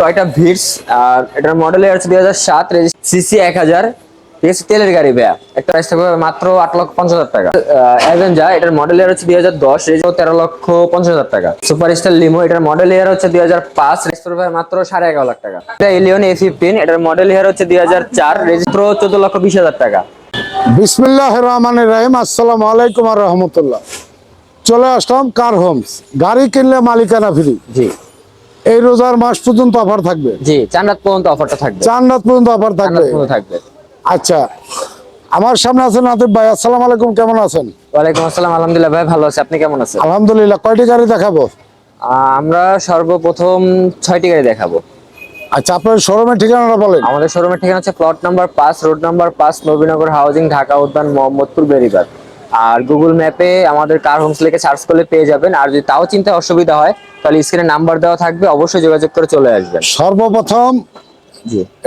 Toyota Vitz আর এটার model হচ্ছে দুই হাজার সাত সিসি এক হাজার ঠিক আছে? তেলের গাড়ি ভাইয়া। একটা প্রাইস থাকবে মাত্র আট লক্ষ পঞ্চাশ হাজার টাকা। অ্যাভেঞ্জা এটার মডেল ইয়ার হচ্ছে দুই হাজার দশ তেরো লক্ষ পঞ্চাশ হাজার টাকা। সুপার স্টার লিমো এটার মডেল ইয়ার হচ্ছে দুই হাজার পাঁচ মাত্র সাড়ে এগারো লাখ টাকা। এটা এলিয়ন এ ফিফটিন এটার মডেল ইয়ার হচ্ছে দুই হাজার চার রেজিস্ট্রো চোদ্দ লক্ষ বিশ হাজার টাকা। বিসমিল্লাহ রহমান রাহিম আসসালামু আলাইকুম আর রহমতুল্লাহ। চলে আসলাম কার হোমস গাড়ি কিনলে মালিকানা ফ্রি। জি। এই রোজার মাস পর্যন্ত অফার থাকবে? জি চার রাত পর্যন্ত অফারটা থাকবে। চার রাত পর্যন্ত অফার থাকবে? থাকবে। আচ্ছা আমার সামনে আছেন আতিফ ভাই আসসালামু আলাইকুম কেমন আছেন? ওয়ালাইকুম আসসালাম আলহামদুলিল্লাহ ভাই ভালো আছে আপনি কেমন আছেন? আলহামদুলিল্লাহ কয়টি গাড়ি দেখাবো? আমরা সর্বপ্রথম ছয়টি গাড়ি দেখাবো। আচ্ছা আপনার শোরুমের ঠিকানাটা বলেন। আমাদের শোরুমের ঠিকানা হচ্ছে প্লট নাম্বার পাঁচ রোড নাম্বার পাঁচ নবীনগর হাউজিং ঢাকা উদ্যান মোহাম্মদপুর বেরিবাদ। আর গুগল ম্যাপে আমাদের কার হোমস লিখে সার্চ করলে পেয়ে যাবেন। আর যদি তাও চিন্তা অসুবিধা হয় তাহলে স্ক্রিনে নাম্বার দেওয়া থাকবে অবশ্যই যোগাযোগ করে চলে আসবেন। সর্বপ্রথম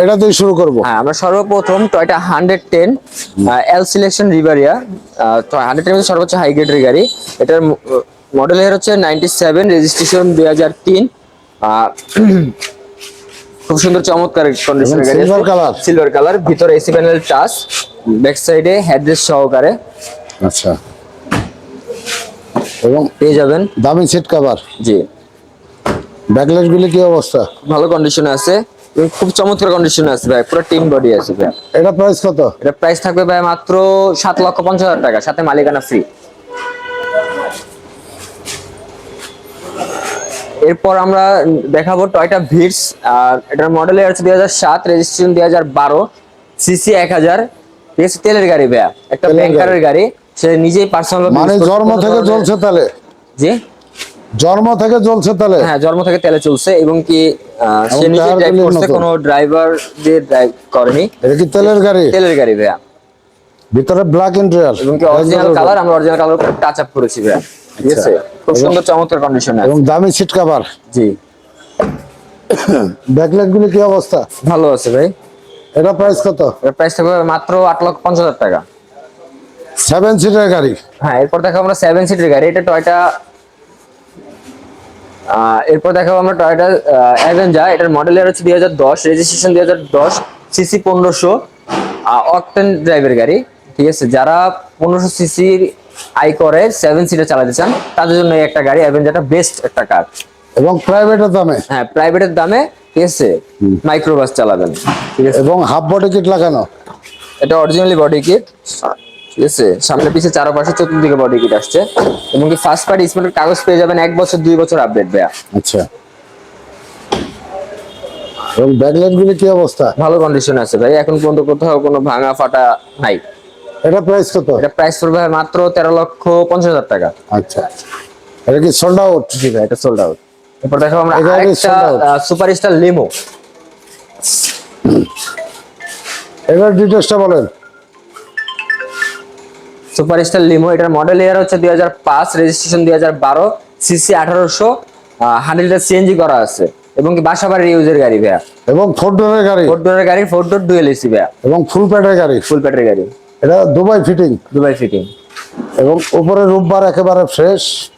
এটা দিয়ে শুরু করব। হ্যাঁ আমরা সর্বপ্রথম Toyota hundred ten L selection রিভারিয়া hundred ten সর্বোচ্চ হাই গ্রেডের গাড়ি। এটার মডেল এর হচ্ছে নাইনটি সেভেন রেজিস্ট্রেশন দুই হাজার তিন খুব সুন্দর চমৎকার কন্ডিশনের গাড়ি silver color। সিলভার কালার ভিতরে এসি প্যানেল টাচ ব্যাক সাইডে হেডরেস্ট সহকারে। আচ্ছা। এবং পেয়ে যাবেন। দামি সিট কভার জি। ব্যাকলাইট গুলি কি অবস্থা? ভালো কন্ডিশনে আছে। খুব চমৎকার কন্ডিশনে আছে ভাই পুরো টিম বডি আছে ভাই। এটা প্রাইস কত? এটা প্রাইস থাকবে ভাই মাত্র সাত লক্ষ পঞ্চাশ হাজার টাকা সাথে মালিকানা ফ্রি এরপর আমরা দেখাবো টয়টা ভিটস আর এটার মডেল হচ্ছে দুই হাজার সাত রেজিস্ট্রেশন দুই হাজার বারো সিসি এক হাজার। ঠিক আছে তেলের গাড়ি ভাইয়া একটা ব্যাংকারের গাড়ি। সে নিজেই পার্সোনাল মানে জন্ম থেকে জ্বলছে তাহলে জি? জন্ম থেকে জ্বলছে তাহলে হ্যাঁ জন্ম থেকে তেলে চলছে এবং কি সে নিজে ড্রাইভ করছে। কোনো ড্রাইভার দিয়ে ড্রাইভ করেনি। এটা কি তেলের গাড়ি? তেলের গাড়ি ভাইয়া। ভিতরে ব্ল্যাক ইন্টেরিয়র এবং কি অরিজিনাল কালার আমরা অরিজিনাল কালার টাচ আপ করেছি ভাইয়া। ঠিক আছে? খুব সুন্দর চমৎকার কন্ডিশনে এবং দামি সিট কভার জি। ব্যাকলাইট গুলি কি অবস্থা? ভালো আছে ভাই। এটা প্রাইস কত? এর প্রাইস থাকবে মাত্র আট লক্ষ পঞ্চাশ হাজার টাকা। সেভেন সিটের গাড়ি। হ্যাঁ এরপর দেখাবো আমরা সেভেন সিটের গাড়ি। এটা টয়টা এরপর দেখাবো আমরা টয়টা অ্যাভেঞ্জা এটার মডেল ইয়ার হচ্ছে দুই হাজার দশ রেজিস্ট্রেশন দুই হাজার দশ সিসি পনেরোশো অকটেন ড্রাইভের গাড়ি। ঠিক আছে যারা পনেরোশো সিসির আই করে সেভেন সিটে চালাতে চান তাদের জন্য এই একটা গাড়ি অ্যাভেঞ্জাটা বেস্ট একটা কার এবং প্রাইভেটের দামে। হ্যাঁ প্রাইভেটের দামে ঠিক আছে মাইক্রোবাস চালাবেন। ঠিক আছে। এবং হাফ বডি কিট লাগানো। এটা অরিজিনালি বডি কিট ঠিক আছে? সামনে পিছে চারো পাশে চতুর্দিকে বডি কিট আসছে। এবং কি ফার্স্ট পার্টি স্মার্টের কাগজ পেয়ে যাবেন এক বছর দুই বছর আপডেট দেয়া আচ্ছা। এবং ব্যাকলাইট গুলি কি অবস্থা? ভালো কন্ডিশন আছে ভাই এখন পর্যন্ত কোথাও কোনো ভাঙা ফাটা নাই। এটা প্রাইস কত? এটা প্রাইস পড়বে মাত্র তেরো লক্ষ পঞ্চাশ হাজার টাকা। আচ্ছা। এটা কি সোল্ড আউট জি ভাই এটা সোল্ড আউট এরপর দেখো আমরা আরেকটা sold out। Super star limo এবার ডিটেলসটা বলেন। সুপার স্টার লিমো এটার মডেল ইয়ার হচ্ছে দুই হাজার পাঁচ রেজিস্ট্রেশন দুই হাজার বারো সিসি আঠারোশো হান্ড্রেড লিটার সিএনজি করা আছে। এবং কি বাসাবাড়ির ইউজের গাড়ি ভাইয়া? এবং ফোর ডোরের গাড়ি। ফোর ডোরের গাড়ি ফোর ডোর ডুয়েল এসি ভাইয়া। এবং ফুল প্যাডের গাড়ি। ফুল প্যাটের গাড়ি। এটা দুবাই ফিটিং দুবাই ফিটিং এবং উপরে রূপবার একেবারে ফ্রেশ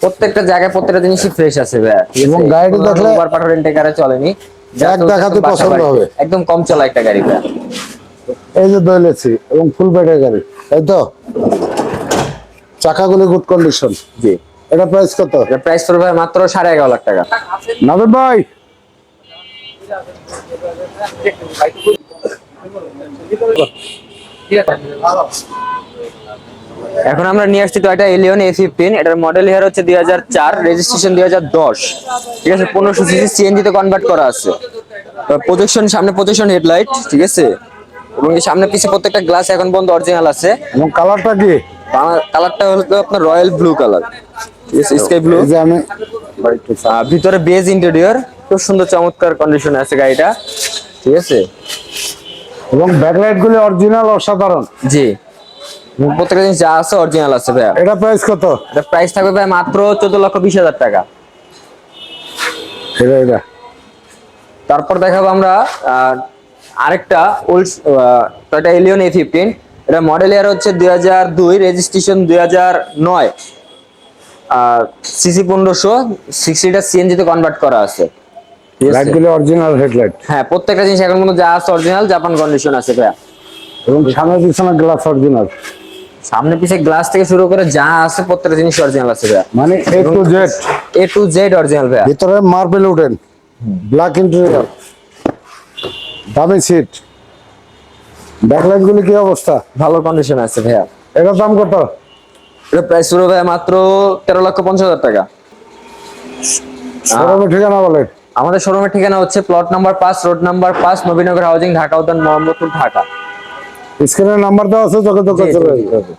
প্রত্যেকটা জায়গায় প্রত্যেকটা জিনিসই ফ্রেশ আছে ভাইয়া। এবং? গাড়িটি দেখলে- পাঠাও রেন্টে গাড়ি চলেনি। এক দেখাতে বাসা পছন্দ হবে। একদম কম চলা একটা গাড়ি ভাইয়া। এই যে দোয়েল এসি এবং ফুল প্যাডের গাড়ি। তাই তো? চাকাগুলি গুড কন্ডিশন জি। এটা প্রাইস কত? এটার প্রাইস পড়বে ভাই মাত্র সাড়ে এগারো লাখ টাকা। নাবিদ ভাই। এখন আমরা নিয়ে আসছি টয়টা এলিয়ন এ ফিফটিন এটার মডেল ইয়ার হচ্ছে দুই হাজার চার রেজিস্ট্রেশন দুই হাজার দশ। ঠিক আছে পনেরোশো সিসি সিএনজি তে কনভার্ট করা আছে। প্রজেকশন সামনে প্রজেকশন হেডলাইট ঠিক আছে? এবং সামনে পিছে প্রত্যেকটা গ্লাস এখন পর্যন্ত অরিজিনাল আছে। এবং কালারটা কি? কালারটা হলো আপনার royal blue colour sky blue এই যে আমি ভিতরে বেজ ইন্টেরিয়র খুব সুন্দর চমৎকার কন্ডিশনে আছে গাড়িটা। ঠিক আছে? এবং ব্যাকলাইট গুলি অরিজিনাল অসাধারণ। জি। প্রত্যেকটা জিনিস যা আছে অরিজিনাল আছে ভাইয়া। এটা প্রাইস কত? এটা প্রাইস থাকবে ভাই মাত্র চোদ্দ লক্ষ বিশ হাজার টাকা। এটা এটা। তারপর দেখাবো আমরা আরেকটা old Toyota Allion A fifteen এটা মডেল ইয়ার হচ্ছে দুই হাজার দুই রেজিস্ট্রেশন দুই হাজার নয়। সিসি পনেরোশো সিক্স লিটার সিএনজিতে কনভার্ট করা আছে। লাইটগুলো অরিজিনাল হেডলাইট হ্যাঁ প্রত্যেকটা জিনিস এখন পর্যন্ত যা আছে অরিজিনাল জাপান কন্ডিশন আছে ভাইয়া। এবং সামনে পিছনে গ্লাস অরিজিনাল সামনে পিছে গ্লাস থেকে শুরু করে যা আছে প্রত্যেকটা জিনিস অরিজিনাল আছে ভাইয়া। মানে A to Z A to Z original ভাইয়া। ভিতরে মার্বেল উঠেন ব্ল্যাক ইন্টেরিয়র দামি সিট ব্যাকলাইট গুলি কি অবস্থা? ভালো কন্ডিশন আছে ভাইয়া। এটার দাম কত? এটা প্রাইস শুরু ভাইয়া মাত্র তেরো লক্ষ পঞ্চাশ হাজার টাকা। শোরুমের ঠিকানা বলেন আমাদের শোরুমের ঠিকানা হচ্ছে প্লট নাম্বার পাঁচ রোড নাম্বার পাঁচ নবীনগর হাউজিং ঢাকা উদ্যান মোহাম্মদপুর ঢাকা। স্ক্রিনের নাম্বার দেওয়া আছে যোগাযোগ করে জি, চলে জি, জি। আসবে